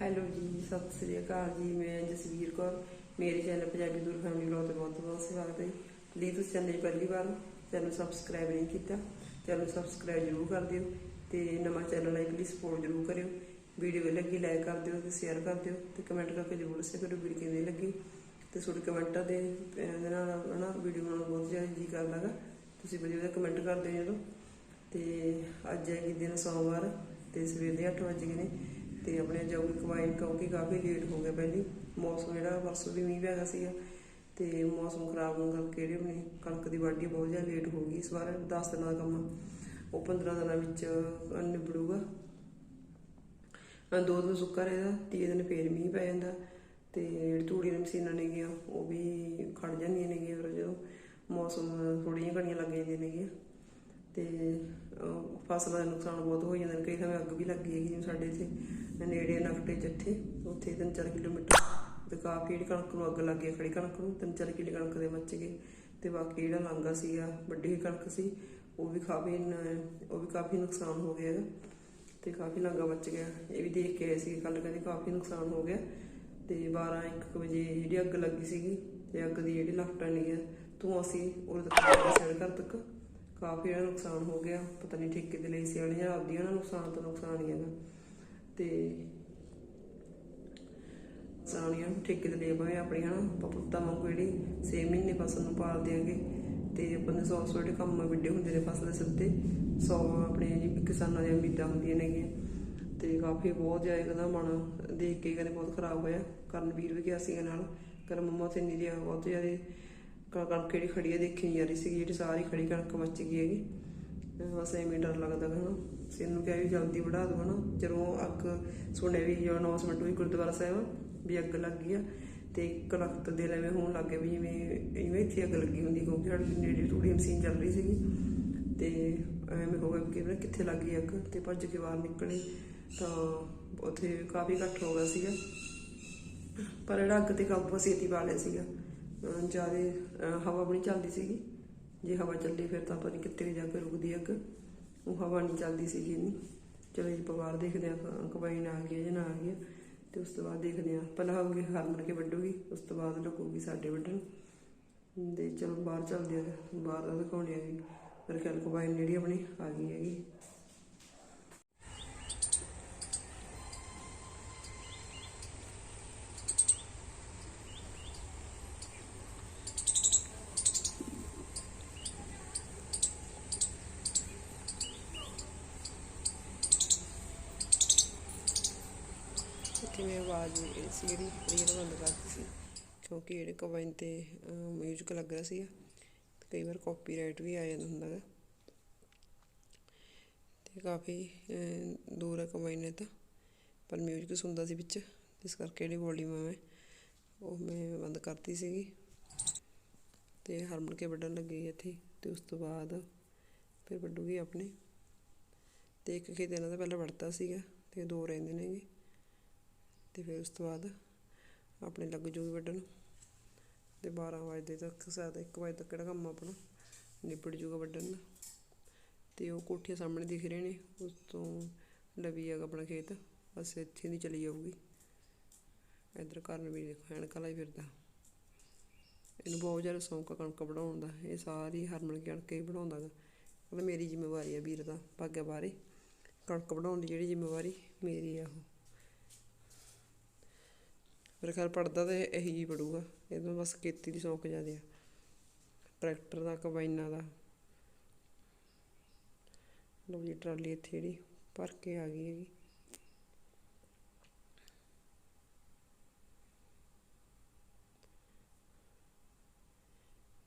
Hello ਜੀ ਸਤਿ ਸ੍ਰੀ ਅਕਾਲ ਜੀ। ਮੈਂ ਜਸਵੀਰ ਕੌਰ। ਮੇਰੇ ਚੈਨਲ ਪੰਜਾਬੀ ਦੂਰ ਫੈਮਿਲੀ ਵਲੌਗ ਤੇ ਬਹੁਤ ਬਹੁਤ ਸਵਾਗਤ ਹੈ। ਲਈ ਤੁਸੀਂ ਚੈਨਲ 'ਚ ਪਹਿਲੀ ਵਾਰ ਚੈਨਲ ਸਬਸਕ੍ਰਾਈਬ ਨਹੀਂ ਕੀਤਾ ਚੈਨਲ ਸਬਸਕ੍ਰਾਈਬ ਜ਼ਰੂਰ ਕਰ ਦਿਓ ਤੇ ਨਵਾਂ ਚੈਨਲ ਲਾਈਕ ਲਈ ਸਪੋਰਟ ਜ਼ਰੂਰ ਕਰਿਓ। ਵੀਡੀਓ ਲੱਗੀ ਲਾਈਕ ਕਰ ਦਿਓ ਤੇ ਸ਼ੇਅਰ ਕਰ ਦਿਓ ਤੇ ਕਮੈਂਟ ਕਰਕੇ ਜ਼ਰੂਰ ਦੱਸਿਆ ਕਿ ਵੀਡੀਓ ਕਿਵੇਂ ਲੱਗੀ। ਤੇ ਤੁਹਾਡੇ ਕਮੈਂਟਾਂ ਦੇ ਅਹ, ਦੇ ਨਾਲ ਹਨਾ ਵੀਡੀਓ ਬਣਾਉਣ ਬਹੁਤ ਜ਼ਿਆਦਾ ਜੀ ਕਰਦਾ ਗਾ ਤੁਸੀਂ ਵਧੀਆ ਵਧੀਆ ਕਮੈਂਟ ਕਰਦੇ ਹੋ ਜਦੋਂ। ਤੇ ਅੱਜ ਹੈ ਦਿਨ ਸੋਮਵਾਰ ਤੇ ਸਵੇਰ ਦੇ 8 ਵਜੇ ਗਏ ਨੇ। ਤੇ ਆਪਣੇ ਜਾਊਗੀ ਕਮਾਈਨ ਕਿਉਂਕਿ ਕਾਫੀ ਲੇਟ ਹੋ ਗਿਆ ਪਹਿਲੀ। ਮੌਸਮ ਜਿਹੜਾ ਪਰਸੋਂ ਵੀ ਮੀਂਹ ਪੈਗਾ ਸੀਗਾ ਤੇ ਮੌਸਮ ਖਰਾਬ ਹੋਣ ਕਰਕੇ ਜਿਹੜੇ ਆਪਣੀ ਕਣਕ ਦੀ ਵਾਢੀ ਬਹੁਤ ਜ਼ਿਆਦਾ ਲੇਟ ਹੋ ਗਈ। ਇਸ ਵਾਰ 10 ਦਿਨਾਂ ਦਾ ਕੰਮ ਉਹ 15 ਦਿਨਾਂ ਵਿੱਚ ਨਿਬੜੂਗਾ। ਦੋ ਦਿਨ ਸੁੱਕਾ ਰਹੇਗਾ, ਤੀਏ ਦਿਨ ਫੇਰ ਮੀਂਹ ਪੈ ਜਾਂਦਾ ਤੇ ਜਿਹੜੀ ਤੂੜੀ ਦੀਆਂ ਮਸ਼ੀਨਾਂ ਨੇਗੀਆਂ, ਉਹ ਵੀ ਖੜ ਜਾਂਦੀਆਂ ਨੇਗੀਆਂ ਫਿਰ ਜਦੋਂ ਮੌਸਮ ਥੋੜੀਆਂ ਘੜੀਆਂ ਲੱਗ ਜਾਂਦੀਆਂ ਨੇਗੀਆਂ। ਤੇ ਫਸਲਾਂ ਦਾ ਨੁਕਸਾਨ ਬਹੁਤ ਹੋ ਜਾਂਦਾ। ਕਈ ਸਮੇਂ ਅੱਗ ਵੀ ਲੱਗੀ ਹੈਗੀ ਜਿਵੇਂ ਸਾਡੇ ਇੱਥੇ ਨੇੜੇ ਨਕਟੇ ਚੱਠੇ ਉੱਥੇ 3-4 ਕਿਲੋਮੀਟਰ ਤੇ ਕਾਫੀ ਜਿਹੜੀ ਕਣਕ ਨੂੰ ਅੱਗ ਲੱਗ ਗਈ ਖੜੀ ਕਣਕ ਨੂੰ 3-4 ਕਿੱਲੇ ਕਣਕ ਦੇ ਮੱਚ ਗਏ। ਤੇ ਬਾਕੀ ਜਿਹੜਾ ਲਾਂਗਾ ਸੀਗਾ, ਵੱਡੀ ਕਣਕ ਸੀ, ਉਹ ਵੀ ਕਾਫੀ ਉਹ ਵੀ ਕਾਫੀ ਨੁਕਸਾਨ ਹੋ ਗਿਆ ਹੈਗਾ। ਤੇ ਕਾਫੀ ਲਾਂਗਾ ਬਚ ਗਿਆ। ਇਹ ਵੀ ਦੇਖ ਕੇ ਆਏ ਸੀ ਕੱਲ ਕਹਿੰਦੇ ਕਾਫੀ ਨੁਕਸਾਨ ਹੋ ਗਿਆ। ਤੇ 12 1 ਵਜੇ ਜਿਹੜੀ ਅੱਗ ਲੱਗੀ ਸੀਗੀ, ਤੇ ਅੱਗ ਦੀ ਜਿਹੜੀ ਲਪਟਾਂ ਨਹੀਂ ਤੂੰ ਅਸੀਂ ਉਹ ਦਿਖਾਇਆ ਸਾਡੇ ਘਰ ਤੱਕ। ਕਾਫੀ ਜਿਹੜਾ ਨੁਕਸਾਨ ਹੋ ਗਿਆ। ਪਤਾ ਨਹੀਂ ਠੇਕੇ ਦੇ ਲਈ ਸੀ ਵਾਲੀ ਆਪਦੀ ਉਹਨਾਂ ਨੁਕਸਾਨ ਤੋਂ ਨੁਕਸਾਨ ਹੀ ਹੈਗਾ। ਤੇ ਸਾਣੀਆਂ ਠੇਕੇ ਦੇ ਲੈ ਪਏ ਆਪਣੀਆਂ ਨਾ ਪੁੱਤਾਂ ਵਾਂਗੂ ਜਿਹੜੀ 6 ਮਹੀਨੇ ਫਸਲ ਨੂੰ ਪਾਲ ਦਿਆਂਗੇ। ਤੇ ਆਪਾਂ ਨੇ 100 100 ਜਿਹੜੇ ਕੰਮ ਵੱਡੇ ਹੁੰਦੇ ਨੇ ਫਸਲ ਦੇ ਸਿਰ ਤੇ 100 ਆਪਣੇ ਕਿਸਾਨਾਂ ਦੀਆਂ ਉਮੀਦਾਂ ਹੁੰਦੀਆਂ ਨੇਗੀਆਂ। ਤੇ ਕਾਫੀ ਬਹੁਤ ਜ਼ਿਆਦਾ ਕਹਿੰਦਾ ਮਨ ਦੇਖ ਕੇ ਕਹਿੰਦੇ ਬਹੁਤ ਖਰਾਬ ਹੋਇਆ। ਕਰਨਵੀਰ ਵੀ ਗਿਆ ਸੀ ਨਾਲ। ਕਰ ਮੰਮਾ ਤੇ ਨਹੀਂ ਰਿਹਾ ਬਹੁਤ ਜ਼ਿਆਦਾ ਕਣਕ ਜਿਹੜੀ ਖੜੀ ਆ, ਦੇਖੀ ਨਹੀਂ ਜਾ ਰਹੀ ਸੀ ਜਿਹੜੀ ਸਾਰੀ ਖੜੀ ਕਣਕ ਮੱਚ ਗਈ ਹੈਗੀ। ਬਸ ਐਵੇਂ ਡਰ ਲੱਗਦਾ ਗਾ ਹਨਾ ਸਿਰ ਨੂੰ ਕਿਹਾ ਵੀ ਜਲਦੀ ਵੜਾ ਦੋ ਹਨਾ ਜਦੋਂ ਅੱਗ ਸੁਣਿਆ ਵੀ ਜੋ ਅਨਾਉਂਸਮੈਂਟ ਹੋਈ ਗੁਰਦੁਆਰਾ ਸਾਹਿਬ ਵੀ ਅੱਗ ਲੱਗ ਗਈ ਆ, ਤੇ ਇੱਕ ਲੱਖ ਦੇ ਲਵੇਂ ਹੋਣ ਲੱਗ ਗਏ ਵੀ ਜਿਵੇਂ ਇਵੇਂ ਇੱਥੇ ਅੱਗ ਲੱਗੀ ਹੁੰਦੀ ਕਿਉਂਕਿ ਸਾਡੇ ਨੇੜੇ ਟੂੜੀ ਮਸ਼ੀਨ ਚੱਲ ਰਹੀ ਸੀਗੀ। ਤੇ ਐਵੇਂ ਹੋ ਗਿਆ ਕਿ ਪਤਾ ਕਿੱਥੇ ਲੱਗ ਗਈ ਅੱਗ? ਤੇ ਭੱਜ ਕੇ ਬਾਹਰ ਨਿਕਲੇ ਤਾਂ ਉੱਥੇ ਕਾਫੀ ਇਕੱਠ ਹੋ ਗਿਆ ਸੀਗਾ। ਪਰ ਜਿਹੜਾ ਅੱਗ ਤੇ ਕਾਬੂ ਛੇਤੀ ਪਾ ਲਿਆ ਸੀਗਾ। ਜ਼ਿਆਦਾ ਹਵਾ ਬਣੀ ਚੱਲਦੀ ਸੀਗੀ। ਜੇ ਹਵਾ ਚੱਲੀ ਫਿਰ ਤਾਂ ਪਤਾ ਨਹੀਂ ਕਿੱਥੇ ਜਾ ਕੇ ਰੁਕਦੀ ਅੱਗ। ਉਹ ਹਵਾ ਨਹੀਂ ਚੱਲਦੀ ਸੀਗੀ ਇੰਨੀ। ਚਲੋ ਜੀ ਪਵਾਰ ਦੇਖਦੇ ਆ ਕੰਬਾਈਨ ਆ ਗਈ ਹੈ ਜਾਂ ਨਾ ਆ ਗਈ ਹੈ ਤੇ ਉਸ ਤੋਂ ਬਾਅਦ ਦੇਖਦੇ ਆ ਪਹਿਲਾਂ ਹੋਊਗੀ ਹਾਰਮਨ ਕੇ ਵੱਢੂਗੀ ਉਸ ਤੋਂ ਬਾਅਦ ਲੱਗੂਗੀ ਸਾਡੇ ਵੱਢਣ ਦੇ ਚਲੋ ਬਾਹਰ ਚੱਲਦੇ ਆ ਬਾਹਰ ਦਿਖਾਉਣੇ ਆ ਜੀ। ਮੇਰੇ ਖਿਆਲ ਕੰਬਾਈਨ ਜਿਹੜੀ ਆਪਣੀ ਆ ਗਈ ਹੈਗੀ ਕਿਵੇਂ ਆਵਾਜ਼ ਸੀ ਜਿਹੜੀ ਰੀਲ ਬੰਦ ਕਰਤੀ ਸੀ, ਕਿਉਂਕਿ ਜਿਹੜੇ ਕਵਾਇਨ ਤੇ ਮਿਊਜ਼ਿਕ ਲੱਗ ਰਿਹਾ ਸੀ ਕਈ ਵਾਰ ਕਾਪੀਰਾਈਟ ਵੀ ਆ ਜਾਂਦਾ ਹੁੰਦਾ ਗਾ। ਤੇ ਕਾਫੀ ਦੂਰ ਹੈ ਕਵਾਇਨ ਨੇ ਤਾਂ, ਪਰ ਮਿਊਜ਼ਿਕ ਸੁਣਦਾ ਸੀ ਵਿੱਚ, ਇਸ ਕਰਕੇ ਜਿਹੜੀ ਵੋਲੀਅਮ ਹੈ ਉਹ ਮੈਂ ਬੰਦ ਕਰਤੀ ਸੀਗੀ। ਤੇ ਹਰਮਨ ਕੇ ਵੱਢਣ ਲੱਗੀ ਇੱਥੇ, ਤੇ ਉਸ ਤੋਂ ਬਾਅਦ ਫਿਰ ਵੱਢੂਗੀ ਆਪਣੇ। ਤੇ ਇੱਕ ਖੇਤ ਇਹਨਾਂ ਦਾ ਪਹਿਲਾਂ ਵੜਤਾ ਸੀਗਾ, ਤੇ ਦੋ ਰਹਿੰਦੇ ਨੇਗੇ। ਅਤੇ ਫਿਰ ਉਸ ਤੋਂ ਬਾਅਦ ਆਪਣੇ ਲੱਗ ਜੂਗੀ ਵੱਢਣ ਅਤੇ ਬਾਰਾਂ ਵਜੇ ਤੱਕ ਸ਼ਾਇਦ ਇੱਕ ਵਜੇ ਤੱਕ ਕਿਹੜਾ ਕੰਮ ਆਪਣਾ ਨਿਬੜ ਜੂਗਾ ਵੱਢਣ ਦਾ। ਤੇ ਉਹ ਕੋਠੀਆਂ ਸਾਹਮਣੇ ਦਿਖ ਰਹੇ ਨੇ, ਉਸ ਤੋਂ ਲਵੀ ਹੈਗਾ ਆਪਣਾ ਖੇਤ, ਬਸ ਇੱਥੇ ਦੀ ਚਲੀ ਜਾਊਗੀ। ਇੱਧਰ ਕਰਨ ਵੀ ਦੇਖੋ, ਐਨਕਾਂ ਲਾਈ ਫਿਰਦਾ। ਇਹਨੂੰ ਬਹੁਤ ਜ਼ਿਆਦਾ ਸ਼ੌਂਕ ਆ ਕਣਕ ਬਣਾਉਣ ਦਾ, ਇਹ ਸਾਰੀ ਹਰਮਨ ਕਣਕ ਹੀ ਬਣਾਉਂਦਾ ਗਾ। ਕਹਿੰਦਾ ਮੇਰੀ ਜ਼ਿੰਮੇਵਾਰੀ ਆ ਵੀਰ ਦਾ, ਭਾਗਿਆ ਬਾਰੇ। ਕਣਕ ਬਣਾਉਣ ਦੀ ਜਿਹੜੀ ਜ਼ਿੰਮੇਵਾਰੀ ਮੇਰੀ ਆ ਉਹ। ਮੇਰੇ ਖਿਆਲ ਪੜਦਾ ਤੇ ਇਹੀ ਜੀ ਪੜੂਗਾ ਇਹਨੂੰ ਬਸ ਖੇਤੀ ਦੀ ਸ਼ੌਂਕ ਜ਼ਿਆਦੇ ਆ। ਟਰੈਕਟਰ ਦਾ, ਕੰਬਾਈਨਾਂ ਦਾ। ਲਓ ਜੀ, ਟਰਾਲੀ ਇੱਥੇ ਜਿਹੜੀ, ਭਰ ਕੇ ਆ ਗਈ ਹੈਗੀ।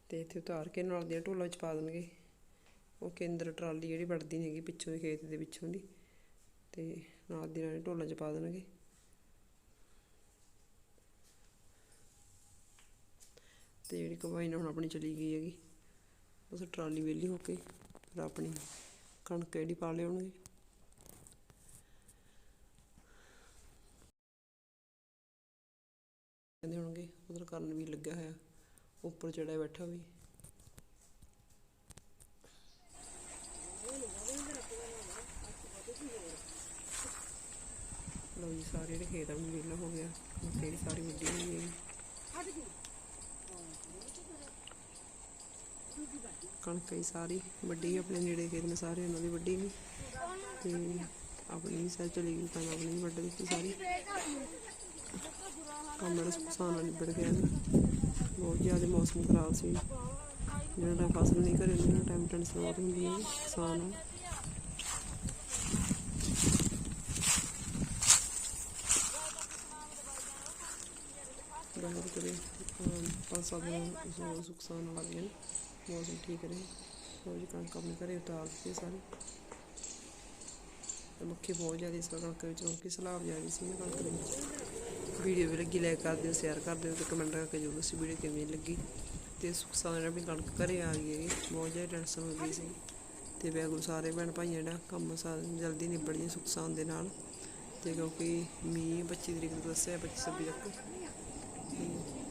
ਤੇ ਇੱਥੇ ਉਤਾਰ ਕੇ ਨਾਲ ਦੀਆਂ ਢੋਲਾਂ 'ਚ ਪਾ ਦੇਣਗੇ। ਉਹ ਕੇਂਦਰ ਟਰਾਲੀ ਜਿਹੜੀ ਵੜਦੀ ਨਹੀਂ ਹੈਗੀ, ਪਿੱਛੋਂ ਦੀ ਖੇਤ ਦੇ ਪਿੱਛੋਂ ਦੀ। ਤੇ ਨਾਲ ਦੀ ਨਾਲ ਢੋਲਾਂ 'ਚ ਪਾ ਦੇਣਗੇ। ਤੇ ਜਿਹੜੀ ਕੰਬਾਈਨ ਹੁਣ ਆਪਣੀ ਚਲੀ ਗਈ ਹੈਗੀ। ਬਸ ਟਰਾਲੀ ਵਿਹਲੀ ਹੋ ਕੇ ਫਿਰ ਆਪਣੀ ਕਣਕ ਜਿਹੜੀ ਪਾ ਲਿਆਉਣਗੇ। ਕਹਿੰਦੇ ਹੋਣਗੇ, ਉਧਰ ਕਰਨ ਵੀ ਲੱਗਿਆ ਹੋਇਆ, ਉੱਪਰ ਚੜਿਆ ਬੈਠਾ ਵੀ। ਲਓ ਜੀ, ਸਾਰੇ ਜਿਹੜੇ ਖੇਤ ਆ ਵੀ ਵਿਹਲਾ ਹੋ ਗਿਆ। ਮੱਕੀ ਦੀ ਸਾਰੀ ਵੱਡੀ ਹੋਈ ਹੈਗੀ। ਕਣਕ ਹੀ ਸਾਰੀ, ਵੱਡੀ ਆਪਣੇ ਨੇੜੇ ਖੇਤ ਨੇ ਸਾਰੇ, ਉਹਨਾਂ ਦੀ ਵੱਡੀ ਨਹੀਂ। ਤੇ ਆਪਣੀ ਵੀ ਸਾਰੀ ਚਲੀ ਗਈ ਤਾਂ ਆਪਣੀ ਵੀ ਵੱਢ ਦਿੱਤੀ ਸਾਰੀ। ਕੰਮ ਨਾਲ ਸੁਸਾਨ ਨਿਬੜ ਗਿਆ ਬਹੁਤ ਜ਼ਿਆਦਾ ਮੌਸਮ ਖਰਾਬ ਸੀ। ਜਿਹੜਾ ਟਾਈਮ ਫਸਲ ਨਹੀਂ ਘਰੇ ਉਹਨਾਂ ਟਾਈਮ ਟੈਂਸ ਬਹੁਤ ਹੁੰਦੀ ਹੈ ਕਿਸਾਨ ਨੂੰ ਬਹੁਤ ਕਰੇ ਅਮ ਪੰਜ ਸੱਤ ਦਿਨ ਸੁ- ਸੁਖਸਾਨ ਲੱਗ ਗਏ ਮੌਸਮ ਠੀਕ ਰਹੇ ਰੋਜ਼ ਕਣਕ ਆਪਣੇ ਘਰੇ ਉਤਾਰ ਦਿੱਤੀ ਸਾਰੀ ਤੇ ਮੱਖੀ ਬਹੁਤ ਜ਼ਿਆਦਾ ਇਸ ਕਣਕ ਵਿੱਚ ਕਿਉਂਕਿ ਸਲਾਬ ਜ਼ਿਆਦਾ ਸੀ ਨਾ ਕਣਕ ਦੇ ਵਿੱਚ। ਵੀਡੀਓ ਵੀ ਲੱਗੀ ਲਾਈਕ ਕਰ ਦਿਓ ਸ਼ੇਅਰ ਕਰ ਦਿਓ ਤੇ ਕਮੈਂਟ ਕਰਕੇ ਜੋ ਤੁਸੀਂ ਵੀਡੀਓ ਕਿਵੇਂ ਲੱਗੀ। ਤੇ ਸੁਖਸਾਨ ਆਪਣੀ ਕਣਕ ਘਰੇ ਆ ਗਈ ਹੈਗੀ, ਬਹੁਤ ਜ਼ਿਆਦਾ ਟੈਨਸ਼ਨ ਹੋ ਗਈ ਸੀ। ਤੇ ਵੈਗੂ ਸਾਰੇ ਭੈਣ ਭਾਈਆਂ ਦਾ ਕੰਮ ਸਾਰਾ ਜਲਦੀ ਨਿਬੜ ਜੇ ਸੁਖਸਾਨ ਦੇ ਨਾਲ। ਤੇ ਕਿਉਂਕਿ ਮੀਂਹ 25 ਤਰੀਕ ਨੂੰ ਦੱਸਿਆ 25 26 ਤੱਕ।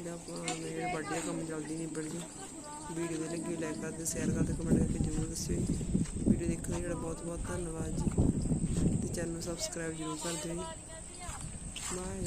ਜਿਹੜਾ ਆਪਾਂ ਜਿਹੜਾ ਵੱਡੇ ਕੰਮ ਜਲਦੀ ਨਿਬੜ ਜੇ। ਵੀਡੀਓ ਦੇ ਲੱਗੀ ਲਾਈਕ ਕਰਦੇ ਸ਼ੇਅਰ ਕਰਦੇ ਕਮੈਂਟ ਕਰਕੇ ਜਰੂਰ ਦੱਸਿਓ ਵੀਡੀਓ ਦੇਖਣ ਲਈ ਜਿਹੜਾ ਬਹੁਤ ਬਹੁਤ ਧੰਨਵਾਦ ਜੀ। ਤੇ ਚੈਨਲ ਨੂੰ ਸਬਸਕ੍ਰਾਈਬ ਜਰੂਰ ਕਰ ਦਿਓ ਜੀ। ਬਾਏ